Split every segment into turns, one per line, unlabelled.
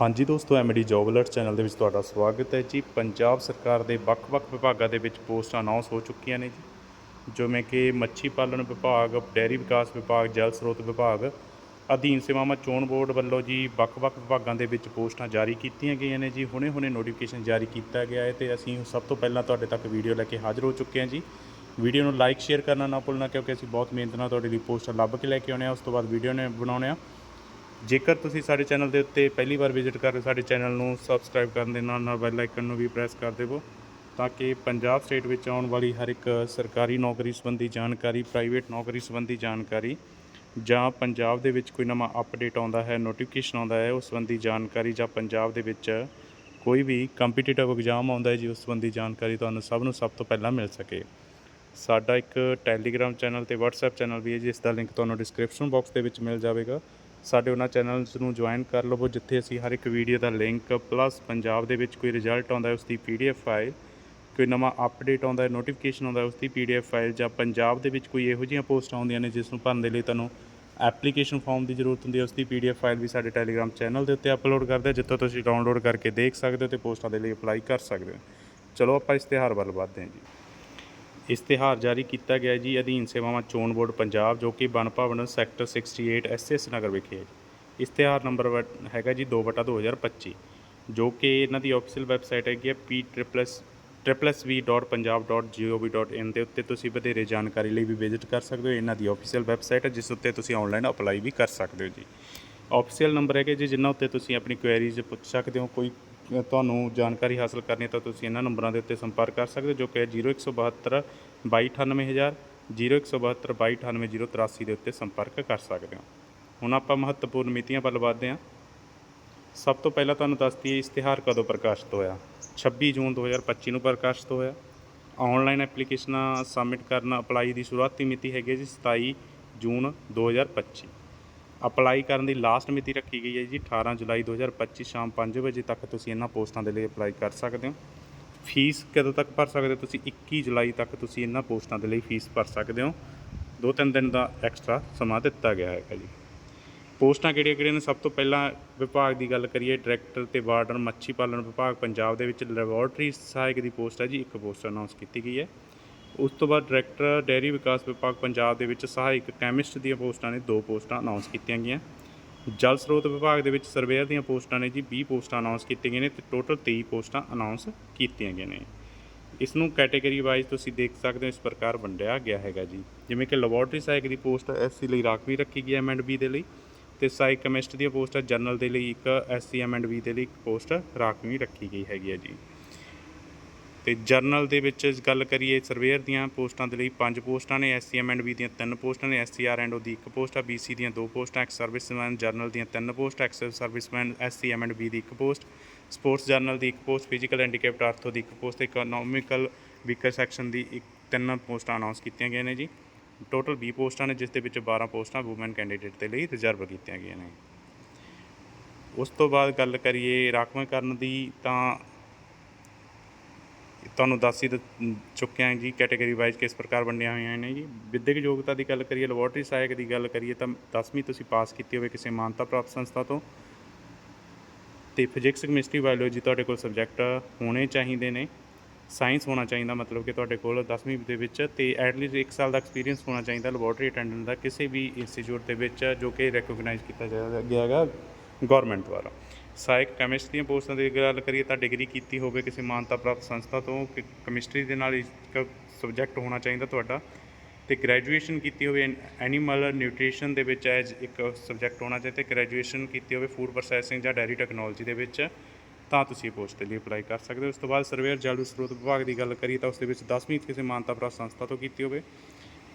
ਹਾਂਜੀ ਦੋਸਤੋ MD job alert channel ਦੇ ਵਿੱਚ ਤੁਹਾਡਾ ਸਵਾਗਤ ਹੈ ਜੀ। ਪੰਜਾਬ ਸਰਕਾਰ ਦੇ ਵੱਖ-ਵੱਖ ਵਿਭਾਗਾਂ ਦੇ ਵਿੱਚ ਪੋਸਟਾਂ ਅਨਾਉਂਸ ਹੋ ਚੁੱਕੀਆਂ ਨੇ ਜੀ। ਜਿਵੇਂ ਕਿ ਮੱਛੀ ਪਾਲਣ ਵਿਭਾਗ ਡੈਰੀ ਵਿਕਾਸ ਵਿਭਾਗ, ਜਲ ਸਰੋਤ ਵਿਭਾਗ, ਅਧੀਨ ਸੇਵਾਵਾਂ ਚੋਣ ਬੋਰਡ ਵੱਲੋਂ ਜੀ ਵੱਖ-ਵੱਖ ਵਿਭਾਗਾਂ ਦੇ ਵਿੱਚ ਪੋਸਟਾਂ ਜਾਰੀ ਕੀਤੀਆਂ ਗਈਆਂ ਨੇ ਜੀ। ਹੁਣੇ-ਹੁਣੇ ਨੋਟੀਫਿਕੇਸ਼ਨ ਜਾਰੀ ਕੀਤਾ ਗਿਆ ਹੈ ਤੇ ਅਸੀਂ ਸਭ ਤੋਂ ਪਹਿਲਾਂ ਤੁਹਾਡੇ ਤੱਕ ਵੀਡੀਓ ਲੈ ਕੇ ਹਾਜ਼ਰ ਹੋ ਚੁੱਕੇ ਹਾਂ ਜੀ। ਵੀਡੀਓ ਨੂੰ ਲਾਈਕ ਸ਼ੇਅਰ ਕਰਨਾ ਨਾ ਭੁੱਲਣਾ ਕਿਉਂਕਿ ਅਸੀਂ ਬਹੁਤ ਮਿਹਨਤ ਨਾਲ ਤੁਹਾਡੇ ਲਈ ਪੋਸਟਾਂ ਲੱਭ ਕੇ ਲੈ ਕੇ ਆਉਣੇ ਹਾਂ ਉਸ ਤੋਂ ਬਾਅਦ ਵੀਡੀਓ ਨੇ ਬਣਾਉਣੇ ਹਾਂ ਜੇਕਰ ਤੁਸੀਂ ਸਾਡੇ ਚੈਨਲ ਦੇ ਉੱਤੇ ਪਹਿਲੀ ਵਾਰ ਵਿਜ਼ਿਟ ਕਰ ਰਹੇ ਸਾਡੇ ਚੈਨਲ ਨੂੰ ਸਬਸਕ੍ਰਾਈਬ ਕਰਨ ਦੇ ਨਾਲ ਨਾਲ ਬੈਲ ਆਈਕਨ ਨੂੰ ਵੀ ਪ੍ਰੈਸ ਕਰ ਦੇਵੋ, ਤਾਂ ਕਿ ਪੰਜਾਬ ਸਟੇਟ ਵਿੱਚ ਆਉਣ ਵਾਲੀ ਹਰ ਇੱਕ ਸਰਕਾਰੀ ਨੌਕਰੀ ਸੰਬੰਧੀ ਜਾਣਕਾਰੀ, ਪ੍ਰਾਈਵੇਟ ਨੌਕਰੀ ਸੰਬੰਧੀ ਜਾਣਕਾਰੀ ਜਾਂ ਪੰਜਾਬ ਦੇ ਵਿੱਚ ਕੋਈ ਨਵਾਂ ਅਪਡੇਟ ਆਉਂਦਾ ਹੈ ਨੋਟੀਫਿਕੇਸ਼ਨ ਆਉਂਦਾ ਹੈ, ਉਸ ਸੰਬੰਧੀ ਜਾਣਕਾਰੀ ਜਾਂ ਪੰਜਾਬ ਦੇ ਵਿੱਚ ਕੋਈ ਵੀ ਕੰਪੀਟੀਟਿਵ ਐਗਜ਼ਾਮ ਆਉਂਦਾ ਹੈ ਜੀ, ਉਸ ਸੰਬੰਧੀ ਜਾਣਕਾਰੀ ਤੁਹਾਨੂੰ ਸਭ ਨੂੰ ਸਭ ਤੋਂ ਪਹਿਲਾਂ ਮਿਲ ਸਕੇ। ਸਾਡਾ ਇੱਕ ਟੈਲੀਗ੍ਰਾਮ ਚੈਨਲ ਤੇ WhatsApp ਚੈਨਲ ਵੀ ਹੈ ਜਿਸ ਦਾ ਲਿੰਕ ਤੁਹਾਨੂੰ ਡਿਸਕ੍ਰਿਪਸ਼ਨ ਬਾਕਸ ਦੇ ਵਿੱਚ ਮਿਲ ਜਾਵੇਗਾ। ਸਾਡੇ ਉਹਨਾਂ ਚੈਨਲਸ ਨੂੰ ਜੁਆਇਨ ਕਰ ਲਵੋ, ਜਿੱਥੇ ਅਸੀਂ ਹਰ ਇੱਕ ਵੀਡੀਓ ਦਾ ਲਿੰਕ, ਪਲੱਸ ਪੰਜਾਬ ਦੇ ਵਿੱਚ ਕੋਈ ਰਿਜ਼ਲਟ ਆਉਂਦਾ ਹੈ ਉਸ ਦੀ PDF ਫਾਈਲ, ਕੋਈ ਨਵਾਂ ਅਪਡੇਟ ਆਉਂਦਾ ਹੈ, ਨੋਟੀਫਿਕੇਸ਼ਨ ਆਉਂਦਾ ਹੈ ਉਸ ਦੀ PDF ਫਾਈਲ, ਜਾਂ ਪੰਜਾਬ ਦੇ ਵਿੱਚ ਕੋਈ ਇਹੋ ਜਿਹੀਆਂ ਪੋਸਟ ਆਉਂਦੀਆਂ ਨੇ ਜਿਸ ਨੂੰ ਭਰਨ ਦੇ ਲਈ ਤੁਹਾਨੂੰ ਐਪਲੀਕੇਸ਼ਨ ਫਾਰਮ ਦੀ ਜ਼ਰੂਰਤ ਹੁੰਦੀ ਹੈ ਉਸ ਦੀ PDF ਫਾਈਲ ਵੀ ਸਾਡੇ ਟੈਲੀਗ੍ਰਾਮ ਚੈਨਲ ਦੇ ਉੱਤੇ ਅਪਲੋਡ ਕਰਦੇ ਹਾਂ ਜਿੱਥੋਂ ਤੁਸੀਂ ਡਾਊਨਲੋਡ ਕਰਕੇ ਦੇਖ ਸਕਦੇ ਹੋ ਤੇ ਪੋਸਟਾਂ ਦੇ ਲਈ ਅਪਲਾਈ ਕਰ ਸਕਦੇ ਹੋ। ਚਲੋ ਆਪਾਂ ਇਸ਼ਤਿਹਾਰ ਵੱਲ ਵਧਦੇ ਹਾਂ ਜੀ। ਇਸ਼ਤਿਹਾਰ ਜਾਰੀ ਕੀਤਾ ਗਿਆ ਜੀ। ਅਧੀਨ ਸੇਵਾਵਾਂ ਚੋਣ ਬੋਰਡ ਪੰਜਾਬ ਜੋ ਕਿ ਬਨ ਭਵਨ ਸੈਕਟਰ 68 ਐਸਐਸ ਨਗਰ ਵਿਖੇ ਹੈ ਇਸ਼ਤਿਹਾਰ ਨੰਬਰ ਵ- ਹੈਗਾ ਜੀ 2/2025 ਜੋ ਕਿ ਇਹਨਾਂ ਦੀ ਆਫੀਸ਼ੀਅਲ ਵੈਬਸਾਈਟ ਹੈਗੀ ਹੈ p.v.punjab.gov.in ਦੇ ਉੱਤੇ ਤੁਸੀਂ ਵਧੇਰੇ ਜਾਣਕਾਰੀ ਲਈ ਵੀ ਵਿਜ਼ਿਟ ਕਰ ਸਕਦੇ ਹੋ। ਇਹਨਾਂ ਦੀ ਆਫੀਸ਼ੀਅਲ ਵੈਬਸਾਈਟ ਹੈ, ਜਿਸ ਉੱਤੇ ਤੁਸੀਂ ਆਨਲਾਈਨ ਅਪਲਾਈ ਵੀ ਕਰ ਸਕਦੇ ਹੋ ਜੀ। ਆਫੀਸ਼ੀਅਲ ਨੰਬਰ ਹੈਗੇ ਜੀ, ਜਿਨ੍ਹਾਂ ਉੱਤੇ ਤੁਸੀਂ ਆਪਣੀ ਕੁਐਰੀਜ਼ ਪੁੱਛ ਸਕਦੇ ਹੋ, ਕੋਈ ਤੁਹਾਨੂੰ ਜਾਣਕਾਰੀ ਹਾਸਲ ਕਰਨੀ ਹੈ ਤਾਂ ਤੁਸੀਂ ਇਹਨਾਂ ਨੰਬਰਾਂ ਦੇ ਉੱਤੇ ਸੰਪਰਕ ਕਰ ਸਕਦੇ ਹੋ, ਜੋ ਕਿ ਹੈ 0172 2298000 0172 2298083 ਦੇ ਉੱਤੇ ਸੰਪਰਕ ਕਰ ਸਕਦੇ ਹੋ। ਹੁਣ ਆਪਾਂ ਮਹੱਤਵਪੂਰਨ ਮਿਤੀਆਂ ਵੱਲ ਵਧਦੇ ਹਾਂ। ਸਭ ਤੋਂ ਪਹਿਲਾਂ ਤੁਹਾਨੂੰ ਦੱਸਦੀ ਦਈਏ, ਇਸ਼ਤਿਹਾਰ ਕਦੋਂ ਪ੍ਰਕਾਸ਼ਿਤ ਹੋਇਆ? 26 ਜੂਨ 2025 ਨੂੰ ਪ੍ਰਕਾਸ਼ਿਤ ਹੋਇਆ। ਆਨਲਾਈਨ ਐਪਲੀਕੇਸ਼ਨਾਂ ਸਬਮਿਟ ਕਰਨ, ਅਪਲਾਈ ਦੀ ਸ਼ੁਰੂਆਤੀ ਮਿਤੀ ਹੈਗੀ ਜੀ 27 ਜੂਨ 2025 ਅਪਲਾਈ ਕਰਨ ਦੀ ਲਾਸਟ ਮਿਤੀ ਰੱਖੀ ਗਈ ਹੈ ਜੀ 18 ਜੁਲਾਈ 2025 ਸ਼ਾਮ 5 ਵਜੇ ਤੱਕ ਤੁਸੀਂ ਇਹਨਾਂ ਪੋਸਟਾਂ ਦੇ ਲਈ ਅਪਲਾਈ ਕਰ ਸਕਦੇ ਹੋ। ਫੀਸ ਕਦੋਂ ਤੱਕ ਭਰ ਸਕਦੇ ਹੋ? ਤੁਸੀਂ 21 ਜੁਲਾਈ ਤੱਕ ਤੁਸੀਂ ਇਹਨਾਂ ਪੋਸਟਾਂ ਦੇ ਲਈ ਫੀਸ ਭਰ ਸਕਦੇ ਹੋ। ਦੋ ਤਿੰਨ ਦਿਨ ਦਾ ਐਕਸਟਰਾ ਸਮਾਂ ਦਿੱਤਾ ਗਿਆ ਹੈਗਾ ਜੀ। ਪੋਸਟਾਂ ਕਿਹੜੀਆਂ ਕਿਹੜੀਆਂ ਨੇ? ਸਭ ਤੋਂ ਪਹਿਲਾਂ ਵਿਭਾਗ ਦੀ ਗੱਲ ਕਰੀਏ, ਡਾਇਰੈਕਟਰ ਤੇ ਵਾਰਡਨ ਮੱਛੀ ਪਾਲਣ ਵਿਭਾਗ ਪੰਜਾਬ ਦੇ ਵਿੱਚ ਲੈਬੋਰਟਰੀ ਸਹਾਇਕ ਦੀ ਪੋਸਟ ਹੈ ਜੀ। ਇੱਕ ਪੋਸਟ ਅਨਾਉਂਸ ਕੀਤੀ ਗਈ ਹੈ। ਉਸ ਤੋਂ ਬਾਅਦ ਡਾਇਰੈਕਟਰ ਡੈਰੀ ਵਿਕਾਸ ਵਿਭਾਗ ਪੰਜਾਬ ਦੇ ਵਿੱਚ ਸਹਾਇਕ ਕੈਮਿਸਟ ਦੀਆਂ ਪੋਸਟਾਂ ਨੇ ਦੋ ਪੋਸਟਾਂ ਅਨਾਉਂਸ ਕੀਤੀਆਂ ਗਈਆਂ। ਜਲ ਸਰੋਤ ਵਿਭਾਗ ਦੇ ਵਿੱਚ ਸਰਵੇਅਰ ਦੀਆਂ ਪੋਸਟਾਂ ਨੇ ਜੀ 20 ਪੋਸਟਾਂ ਅਨਾਉਂਸ ਕੀਤੀਆਂ ਗਈਆਂ ਨੇ ਤੇ ਟੋਟਲ 23 ਪੋਸਟਾਂ ਅਨਾਉਂਸ ਕੀਤੀਆਂ ਗਈਆਂ ਨੇ। ਇਸ ਨੂੰ ਕੈਟਾਗਰੀ ਵਾਈਜ਼ ਤੁਸੀਂ ਦੇਖ ਸਕਦੇ ਹੋ ਇਸ ਪ੍ਰਕਾਰ ਵੰਡਿਆ ਗਿਆ ਹੈਗਾ ਜੀ। ਜਿਵੇਂ ਕਿ ਲੈਬੋਰਟਰੀ ਸਹਾਇਕ ਦੀ ਪੋਸਟ ਐਸਸੀ ਲਈ ਰਾਖਵੀ ਰੱਖੀ ਗਈ ਹੈ ਐਮਐਂਡਬੀ ਦੇ ਲਈ ਤੇ ਸਹਾਇਕ ਕੈਮਿਸਟ ਦੀਆਂ ਪੋਸਟਾਂ ਜਨਰਲ ਦੇ ਲਈ ਇੱਕ ਐਸਸੀ ਐਮਐਂਡਬੀ ਦੇ ਲਈ ਇੱਕ ਪੋਸਟ ਰਾਖਵੀਂ ਰੱਖੀ ਗਈ ਹੈਗੀ ਹੈ ਜੀ। ਤੇ ਜਰਨਲ ਦੇ ਵਿੱਚ ਗੱਲ ਕਰੀਏ, ਸਰਵੇਅਰ ਦੀਆਂ ਪੋਸਟਾਂ ਦੇ ਲਈ ਪੰਜ ਪੋਸਟਾਂ ਨੇ ਐਸਸੀਐਮ ਐਂਡ ਬੀ ਦੀਆਂ ਤਿੰਨ ਪੋਸਟਾਂ ਨੇ ਐਸਸੀਆਰ ਐਂਡ ਓ ਦੀ ਇੱਕ ਪੋਸਟ ਆ ਬੀਸੀ ਦੀਆਂ ਦੋ ਪੋਸਟਾਂ ਐਕਸ ਸਰਵਿਸਮੈਨ ਜਰਨਲ ਦੀਆਂ ਤਿੰਨ post ex serviceman SCM and B ਦੀ ਇੱਕ ਪੋਸਟ ਸਪੋਰਟਸ ਜਰਨਲ ਦੀ ਇੱਕ ਪੋਸਟ ਫਿਜ਼ੀਕਲ ਹੈਂਡੀਕੈਪਟ ਆਰਥੋ ਦੀ ਇੱਕ ਪੋਸਟ ਤੇ ਇਕਨੋਮਿਕਲ ਵੀਕਰ ਸੈਕਸ਼ਨ ਦੀ ਇੱਕ ਤਿੰਨ ਪੋਸਟਾਂ ਅਨਾਉਂਸ ਕੀਤੀਆਂ ਗਈਆਂ ਨੇ ਜੀ। ਟੋਟਲ 20 ਪੋਸਟਾਂ ਨੇ, ਜਿਸ ਦੇ ਵਿੱਚ 12 ਪੋਸਟਾਂ ਵੂਮਨ ਕੈਂਡੀਡੇਟ ਦੇ ਲਈ ਰਿਜ਼ਰਵ ਕੀਤੀਆਂ ਗਈਆਂ ਨੇ। ਉਸ ਤੋਂ ਬਾਅਦ ਗੱਲ ਕਰੀਏ, ਰਾਖਵਾਂਕਰਨ ਦੀ, ਤਾਂ ਤੁਹਾਨੂੰ ਦੱਸ ਹੀ ਦ- ਚੁੱਕਿਆ ਜੀ ਕੈਟਾਗਰੀ ਵਾਈਜ਼ ਕਿਸ ਪ੍ਰਕਾਰ ਵੰਡੀਆਂ ਹੋਈਆਂ ਨੇ ਜੀ। ਵਿਦਿਅਕ ਯੋਗਤਾ ਦੀ ਗੱਲ ਕਰੀਏ ਲੈਬੋਰਟਰੀ ਸਹਾਇਕ ਦੀ ਗੱਲ ਕਰੀਏ, ਤਾਂ 10ਵੀਂ ਤੁਸੀਂ ਪਾਸ ਕੀਤੀ ਹੋਵੇ ਕਿਸੇ ਮਾਨਤਾ ਪ੍ਰਾਪਤ ਸੰਸਥਾ ਤੋਂ। ਤੇ ਫਿਜ਼ਿਕਸ ਕੈਮਿਸਟਰੀ ਬਾਇਓਲੋਜੀ ਤੁਹਾਡੇ ਕੋਲ ਸਬਜੈਕਟ ਹੋਣੇ ਚਾਹੀਦੇ ਨੇ। ਸਾਇੰਸ ਹੋਣਾ ਚਾਹੀਦਾ, ਮਤਲਬ ਕਿ ਤੁਹਾਡੇ ਕੋਲ 10ਵੀਂ ਦੇ ਵਿੱਚ, ਤੇ ਐਟਲੀਸਟ 1 ਸਾਲ ਦਾ ਐਕਸਪੀਰੀਅੰਸ ਹੋਣਾ ਚਾਹੀਦਾ ਲੈਬੋਰਟਰੀ ਅਟੈਂਡੈਂਟ ਦਾ, ਕਿਸੇ ਵੀ ਇੰਸਟੀਚਿਊਟ ਦੇ ਵਿੱਚ ਜੋ ਕਿ ਰੈਕੋਗਨਾਈਜ਼ ਕੀਤਾ ਜਾ- ਗਿਆ ਹੈਗਾ ਗਵਰਨਮੈਂਟ ਦੁਆਰਾ। ਸਹਾਇਕ ਕੈਮਿਸਟ ਦੀਆਂ ਪੋਸਟਾਂ ਦੀ ਗੱਲ ਕਰੀਏ ਤਾਂ ਡਿਗਰੀ ਕੀਤੀ ਹੋਵੇ ਕਿਸੇ ਮਾਨਤਾ ਪ੍ਰਾਪਤ ਸੰਸਥਾ ਤੋਂ, ਕਿ ਕੈਮਿਸਟਰੀ ਦੇ ਨਾਲ ਇੱਕ ਸਬਜੈਕਟ ਹੋਣਾ ਚਾਹੀਦਾ ਤੁਹਾਡਾ। ਤੇ ਗ੍ਰੈਜੂਏਸ਼ਨ ਕੀਤੀ ਹੋਵੇ ਐਨੀਮਲ ਨਿਊਟ੍ਰੀਸ਼ਨ ਦੇ ਵਿੱਚ ਐਜ ਇੱਕ ਸਬਜੈਕਟ ਹੋਣਾ ਚਾਹੀਦਾ ਤੇ ਗ੍ਰੈਜੂਏਸ਼ਨ ਕੀਤੀ ਹੋਵੇ ਫੂਡ ਪ੍ਰੋਸੈਸਿੰਗ ਜਾਂ ਡੈਰੀ ਟੈਕਨੋਲੋਜੀ ਦੇ ਵਿੱਚ, ਤਾਂ ਤੁਸੀਂ ਇਹ ਪੋਸਟ ਦੇ ਲਈ ਅਪਲਾਈ ਕਰ ਸਕਦੇ ਹੋ। ਉਸ ਤੋਂ ਬਾਅਦ ਸਰਵੇਅਰ ਜਲ ਸਰੋਤ ਵਿਭਾਗ ਦੀ ਗੱਲ ਕਰੀਏ ਤਾਂ ਉਸ ਦੇ ਵਿੱਚ 10ਵੀਂ ਕਿਸੇ ਮਾਨਤਾ ਪ੍ਰਾਪਤ ਸੰਸਥਾ ਤੋਂ ਕੀਤੀ ਹੋਵੇ।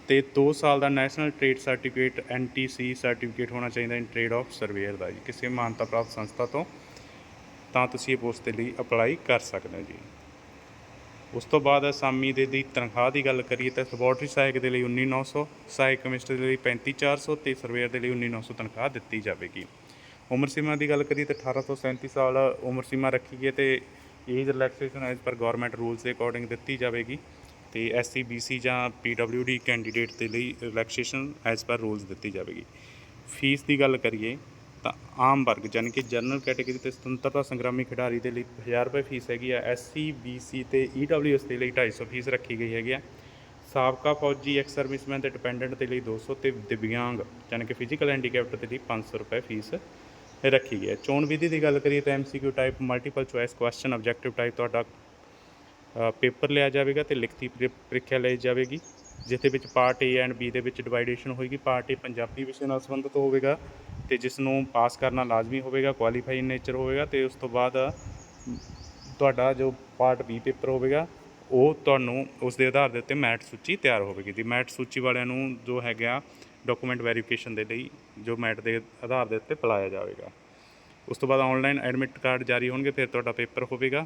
ਤੇ 2 ਸਾਲ ਦਾ national trade certificate NTC certificate ਹੋਣਾ ਚਾਹੀਦਾ ਇਨ ਟ੍ਰੇਡ ਆਫ ਸਰਵੇਅਰ ਦਾ ਜੀ। ਕਿਸੇ ਮਾਨਤਾ ਪ੍ਰਾਪਤ ਸੰਸਥਾ ਤੋਂ ਤਾਂ ਤੁਸੀਂ ਇਹ ਪੋਸਟ ਦੇ ਲਈ ਅਪਲਾਈ ਕਰ ਸਕਦੇ ਹੋ ਜੀ। ਉਸ ਤੋਂ ਬਾਅਦ ਅਸਾਮੀ ਦੇ ਦੀ ਤਨਖਾਹ ਦੀ ਗੱਲ ਕਰੀਏ ਤਾਂ ਲੈਬੋਰਟਰੀ ਸਹਾਇਕ ਦੇ ਲਈ 19900 ਸਹਾਇਕ ਕਮਿਸਟਰ ਦੇ ਲਈ 35400 ਤੇ ਸਰਵੇਅਰ ਦੇ ਲਈ 19900 ਤਨਖਾਹ ਦਿੱਤੀ ਜਾਵੇਗੀ। ਉਮਰ ਸੀਮਾ ਦੀ ਗੱਲ ਕਰੀਏ ਤਾਂ 18 ਤੋਂ 37 ਸਾਲ ਉਮਰ ਸੀਮਾ ਰੱਖੀ ਗਈ ਹੈ ਤੇ age relaxation as per government rules ਦੇ ਅਕੋਰਡਿੰਗ ਦਿੱਤੀ ਜਾਵੇਗੀ। ਤੇ ਐਸਸੀ ਬੀਸੀ ਜਾਂ ਪੀਡਬਲਯੂਡੀ ਕੈਂਡੀਡੇਟ ਦੇ ਲਈ ਰਿਲੈਕਸੇਸ਼ਨ ਐਜ਼ ਪਰ ਰੂਲਸ ਦਿੱਤੀ ਜਾਵੇਗੀ। ਫੀਸ ਦੀ ਗੱਲ ਕਰੀਏ ਤਾਂ ਆਮ ਵਰਗ ਯਾਨੀ ਕਿ ਜਨਰਲ ਕੈਟਾਗਰੀ ਤੇ ਸੁਤੰਤਰਤਾ ਸੰਗਰਾਮੀ ਖਿਡਾਰੀ ਦੇ ਲਈ 1000 ਰੁਪਏ ਫੀਸ ਹੈਗੀ ਆ ਐਸਸੀ ਬੀਸੀ ਤੇ ਈਡਬਲਯੂਐਸ ਦੇ ਲਈ 250 ਫੀਸ ਰੱਖੀ ਗਈ ਹੈਗੀ ਆ। ਸਾਬਕਾ ਫੌਜੀ ਐਕਸ ਸਰਵਿਸਮੈਨ ਤੇ ਡਿਪੈਂਡੈਂਟ ਦੇ ਲਈ 200 ਤੇ ਦਿਵਿਆਂਗ ਯਾਨੀ ਕਿ ਫਿਜ਼ੀਕਲ ਹੈਂਡੀਕੈਪਟ ਦੇ ਲਈ 500 ਰੁਪਏ ਫੀਸ ਰੱਖੀ ਗਈ ਹੈ। ਚੋਣ ਵਿਧੀ ਦੀ ਗੱਲ ਕਰੀਏ ਤਾਂ MCQ type multiple choice question objective type ਤੁਹਾਡਾ ਪੇਪਰ ਲਿਆ ਜਾਵੇਗਾ ਤੇ ਲਿਖਤੀ ਪ੍ਰੀ- ਪ੍ਰੀਖਿਆ ਲਈ ਜਾਵੇਗੀ ਜਿਸ ਦੇ ਵਿੱਚ ਪਾਰਟ ਏ ਐਂਡ ਬੀ ਦੇ ਵਿੱਚ ਡਿਵਾਈਡੇਸ਼ਨ ਹੋਏਗੀ। ਪਾਰਟ ਏ ਪੰਜਾਬੀ ਵਿਸ਼ੇ ਨਾਲ ਸੰਬੰਧਿਤ ਹੋਵੇਗਾ ਤੇ ਜਿਸ ਨੂੰ ਪਾਸ ਕਰਨਾ ਲਾਜ਼ਮੀ ਹੋਵੇਗਾ ਕੁਆਲੀਫਾਈ ਨੇਚਰ ਹੋਵੇਗਾ ਤੇ ਉਸ ਤੋਂ ਬਾਅਦ ਤੁਹਾਡਾ ਜੋ ਪਾਰਟ ਬੀ ਪੇਪਰ ਹੋਵੇਗਾ, ਉਹ ਤੁਹਾਨੂੰ ਉਸ ਦੇ ਆਧਾਰ ਦੇ ਉੱਤੇ ਮੈਟ ਸੂਚੀ ਤਿਆਰ ਹੋਵੇਗੀ। ਦੀ ਮੈਟ ਸੂਚੀ ਵਾਲਿਆਂ ਨੂੰ ਜੋ ਹੈਗਾ ਡਾਕੂਮੈਂਟ ਵੈਰੀਫਿਕੇਸ਼ਨ ਦੇ ਲਈ ਜੋ ਮੈਟ ਦੇ ਆਧਾਰ ਦੇ ਉੱਤੇ ਬੁਲਾਇਆ ਜਾਵੇਗਾ। ਉਸ ਤੋਂ ਬਾਅਦ ਆਨਲਾਈਨ ਐਡਮਿਟ ਕਾਰਡ ਜਾਰੀ ਹੋਣਗੇ, ਫਿਰ ਤੁਹਾਡਾ ਪੇਪਰ ਹੋਵੇਗਾ।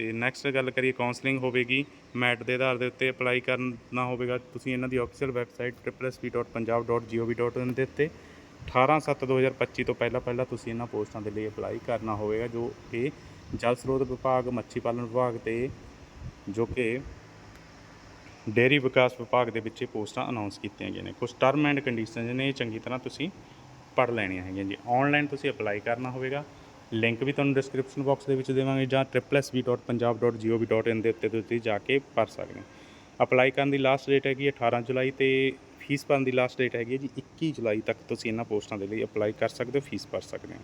ਤੇ ਨੈਕਸਟ ਗੱਲ ਕਰੀਏ ਕਾਉਂਸਲਿੰਗ ਹੋਵੇਗੀ। ਮੈਟ ਦੇ ਆਧਾਰ ਦੇ ਉੱਤੇ ਅਪਲਾਈ ਕਰਨਾ ਹੋਵੇਗਾ। ਤੁਸੀਂ ਇਹਨਾਂ ਦੀ ਆਫੀਸ਼ੀਅਲ ਵੈਬਸਾਈਟ www.punjab.gov.in ਦੇ ਉੱਤੇ 18/7/2025 ਤੋਂ ਪਹਿਲਾਂ ਪਹਿਲਾਂ ਤੁਸੀਂ ਇਹਨਾਂ ਪੋਸਟਾਂ ਦੇ ਲਈ ਅਪਲਾਈ ਕਰਨਾ ਹੋਵੇਗਾ, ਜੋ ਕਿ ਜਲ ਸਰੋਤ ਵਿਭਾਗ, ਮੱਛੀ ਪਾਲਣ ਵਿਭਾਗ ਤੇ ਜੋ ਕਿ ਡੇਅਰੀ ਵਿਕਾਸ ਵਿਭਾਗ ਦੇ ਵਿੱਚ ਇਹ ਪੋਸਟਾਂ ਅਨਾਉਂਸ ਕੀਤੀਆਂ ਗਈਆਂ ਨੇ। ਕੁਝ ਟਰਮ ਐਂਡ ਕੰਡੀਸ਼ਨਸ ਨੇ, ਇਹ ਚੰਗੀ ਤਰ੍ਹਾਂ ਤੁਸੀਂ ਪੜ੍ਹ ਲੈਣੀਆਂ ਹੈਗੀਆਂ ਜੀ। ਆਨਲਾਈਨ ਤੁਸੀਂ ਅਪਲਾਈ ਕਰਨਾ ਹੋਵੇਗਾ। ਲਿੰਕ ਵੀ ਤੁਹਾਨੂੰ ਡਿਸਕ੍ਰਿਪਸ਼ਨ ਬਾਕਸ ਦੇ ਵਿੱਚ ਦੇਵਾਂਗੇ ਜਾਂ www.punjab.gov.in ਦੇ ਉੱਤੇ ਤੁਸੀਂ ਜਾ ਕੇ ਭਰ ਸਕਦੇ ਹੋ। ਅਪਲਾਈ ਕਰਨ ਦੀ ਲਾਸਟ ਡੇਟ ਹੈਗੀ ਹੈ 18 ਜੁਲਾਈ ਤੇ ਫੀਸ ਭਰਨ ਦੀ ਲਾਸਟ ਡੇਟ ਹੈਗੀ ਹੈ ਜੀ 21 ਜੁਲਾਈ ਤੱਕ ਤੁਸੀਂ ਇਹਨਾਂ ਪੋਸਟਾਂ ਦੇ ਲਈ ਅਪਲਾਈ ਕਰ ਸਕਦੇ ਹੋ ਫੀਸ ਭਰ ਸਕਦੇ ਹੋ।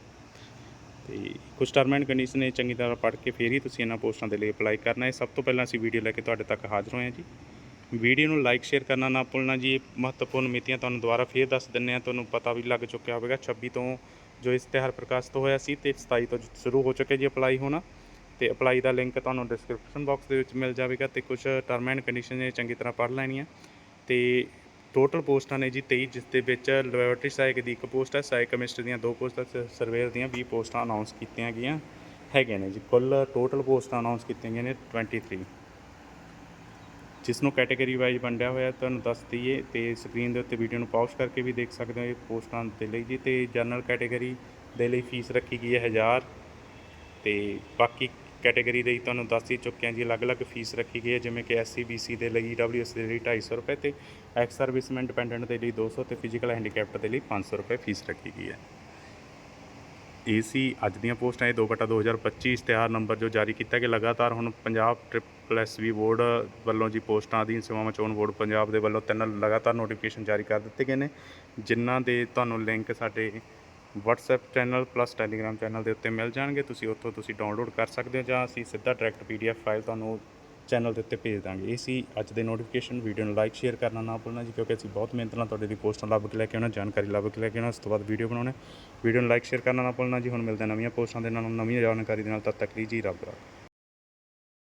ਤੇ ਕੁਝ ਟਰਮ ਐਂਡ ਕੰਡੀਸ਼ਨ ਨੇ, ਚੰਗੀ ਤਰ੍ਹਾਂ ਪੜ੍ਹ ਕੇ ਫੇਰ ਹੀ ਤੁਸੀਂ ਇਹਨਾਂ ਪੋਸਟਾਂ ਦੇ ਲਈ ਅਪਲਾਈ ਕਰਨਾ ਹੈ। ਸਭ ਤੋਂ ਪਹਿਲਾਂ ਅਸੀਂ ਵੀਡੀਓ ਲੈ ਕੇ ਤੁਹਾਡੇ ਤੱਕ ਹਾਜ਼ਰ ਹੋਏ ਹਾਂ ਜੀ। ਵੀਡੀਓ ਨੂੰ ਲਾਈਕ ਸ਼ੇਅਰ ਕਰਨਾ ਨਾ ਭੁੱਲਣਾ ਜੀ। ਇਹ ਮਹੱਤਵਪੂਰਨ ਮਿਤੀਆਂ ਤੁਹਾਨੂੰ ਦੁਬਾਰਾ ਫੇਰ ਦੱਸ ਦਿੰਨੇ ਆ ਤੁਹਾਨੂੰ ਪਤਾ ਵੀ ਲੱਗ ਚੁੱਕਿਆ ਹੋਵੇਗਾ। 26 ਤੋਂ ਜੋ ਇਸ਼ਤਿਹਾਰ ਪ੍ਰਕਾਸ਼ਿਤ ਹੋਇਆ ਸੀ ਤੇ 27 ਤੋਂ ਸ਼ੁਰੂ ਹੋ ਚੁੱਕਿਆ ਜੀ ਅਪਲਾਈ ਹੋਣਾ। ਤੇ ਅਪਲਾਈ ਦਾ ਲਿੰਕ ਤੁਹਾਨੂੰ ਡਿਸਕ੍ਰਿਪਸ਼ਨ ਬਾਕਸ ਦੇ ਵਿੱਚ ਮਿਲ ਜਾਵੇਗਾ ਤੇ ਕੁਝ ਟਰਮ ਐਂਡ ਕੰਡੀਸ਼ਨ ਨੇ ਚੰਗੀ ਤਰ੍ਹਾਂ ਪੜ੍ਹ ਲੈਣੀਆਂ। ਤੇ ਟੋਟਲ ਪੋਸਟਾਂ ਨੇ ਜੀ 23 ਜਿਸ ਦੇ ਵਿੱਚ ਲੈਬੋਰੇਟਰੀ ਸਹਾਇਕ ਦੀ ਇੱਕ ਪੋਸਟ ਹੈ ਸਹਾਇਕ ਕੈਮਿਸਟ ਦੀਆਂ ਦੋ ਪੋਸਟਾਂ ਸਰਵੇਅਰ ਦੀਆਂ 20 ਪੋਸਟਾਂ ਅਨਾਉਂਸ ਕੀਤੀਆਂ ਗਈਆਂ ਹੈਗੀਆਂ ਨੇ ਜੀ। ਕੁੱਲ ਟੋਟਲ ਪੋਸਟਾਂ ਅਨਾਉਂਸ ਕੀਤੀਆਂ ਗਈਆਂ ਨੇ 23 ਜਿਸ ਨੂੰ ਕੈਟਾਗਰੀ ਵਾਈਜ਼ ਵੰਡਿਆ ਹੋਇਆ, ਤੁਹਾਨੂੰ ਦੱਸ ਦਈਏ ਤੇ ਸਕਰੀਨ ਦੇ ਉੱਤੇ ਵੀਡੀਓ ਨੂੰ ਪਾਉਸ ਕਰਕੇ ਵੀ ਦੇਖ ਸਕਦੇ ਹੋ ਇਹ ਪੋਸਟਾਂ ਦੇ ਲਈ ਜੀ ਤੇ ਜਨਰਲ ਕੈਟਾਗਰੀ ਦੇ ਲਈ ਫੀਸ ਰੱਖੀ ਗਈ ਹੈ 1000 ਤੇ ਬਾਕੀ ਕੈਟਾਗਰੀ ਦੇ ਹੀ ਤੁਹਾਨੂੰ ਦੱਸ ਹੀ ਚੁੱਕਿਆ ਜੀ, ਅਲੱਗ-ਅਲੱਗ ਫੀਸ ਰੱਖੀ ਗਈ ਹੈ, ਜਿਵੇਂ ਕਿ ਐਸਸੀ ਬੀਸੀ ਦੇ ਲਈ ਈਡਬਲਯੂਐਸ ਦੇ ਲਈ 250 ਰੁਪਏ ਤੇ ਐਕਸ ਸਰਵਿਸਮੈਨ ਡਿਪੈਂਡੈਂਟ ਦੇ ਲਈ 200 ਤੇ ਫਿਜ਼ੀਕਲ ਹੈਂਡੀਕੈਪਟ ਦੇ ਲਈ 500 ਰੁਪਏ ਫੀਸ ਰੱਖੀ ਗਈ ਹੈ। ਇਹ ਸੀ ਅੱਜ ਦੀਆਂ ਪੋਸਟਾਂ ਇਹ 2/2025 ਇਸ਼ਤਿਹਾਰ ਨੰਬਰ ਜੋ ਜਾਰੀ ਕੀਤਾ ਕਿ ਲਗਾਤਾਰ ਹੁਣ Punjab triple S B board ਵੱਲੋਂ ਜੀ ਪੋਸਟਾਂ ਅਧੀਨ ਸੇਵਾਵਾਂ ਚੋਣ ਬੋਰਡ ਪੰਜਾਬ ਦੇ ਵੱਲੋਂ ਤਿੰਨ ਲਗਾਤਾਰ ਨੋਟੀਫਿਕੇਸ਼ਨ ਜਾਰੀ ਕਰ ਦਿੱਤੇ ਗਏ ਨੇ, ਜਿਨ੍ਹਾਂ ਦੇ ਤੁਹਾਨੂੰ ਲਿੰਕ ਸਾਡੇ WhatsApp channel plus Telegram channel ਦੇ ਉੱਤੇ ਮਿਲ ਜਾਣਗੇ, ਤੁਸੀਂ ਉੱਥੋਂ ਤੁਸੀਂ ਡਾਊਨਲੋਡ ਕਰ ਸਕਦੇ ਹੋ ਜਾਂ ਅਸੀਂ ਸਿੱਧਾ ਡਾਇਰੈਕਟ PDF ਫਾਈਲ ਤੁਹਾਨੂੰ ਚੈਨਲ ਦੇ ਉੱਤੇ ਭੇਜ ਦਾਂਗੇ। ਇਹ ਸੀ ਅੱਜ ਦੇ ਨੋਟੀਫਿਕੇਸ਼ਨ ਵੀਡੀਓ ਨੂੰ ਲਾਈਕ ਸ਼ੇਅਰ ਕਰਨਾ ਨਾ ਭੁੱਲਣਾ ਜੀ, ਕਿਉਂਕਿ ਅਸੀਂ ਬਹੁਤ ਮਿਹਨਤ ਨਾਲ ਤੁਹਾਡੇ ਲਈ ਪੋਸਟਾਂ ਲੱਭ ਕੇ ਲੈ ਕੇ ਆਉਣਾ, ਜਾਣਕਾਰੀ ਲੱਭ ਕੇ ਲੈ ਕੇ ਆਉਣਾ, ਉਸ ਤੋਂ ਬਾਅਦ ਵੀਡੀਓ ਬਣਾਉਣਾ ਵੀਡੀਓ ਨੂੰ ਲਾਈਕ ਸ਼ੇਅਰ ਕਰਨਾ ਨਾ ਭੁੱਲਣਾ ਜੀ, ਹੁਣ ਮਿਲਦੇ ਨਵੀਆਂ ਪੋਸਟਾਂ ਦੇ ਨਾਲ ਨਵੀਆਂ ਜਾਣਕਾਰੀ ਦੇ ਨਾਲ, ਤਦ ਤੱਕ ਲਈ ਜੀ, ਰੱਬ ਰਾਖਾ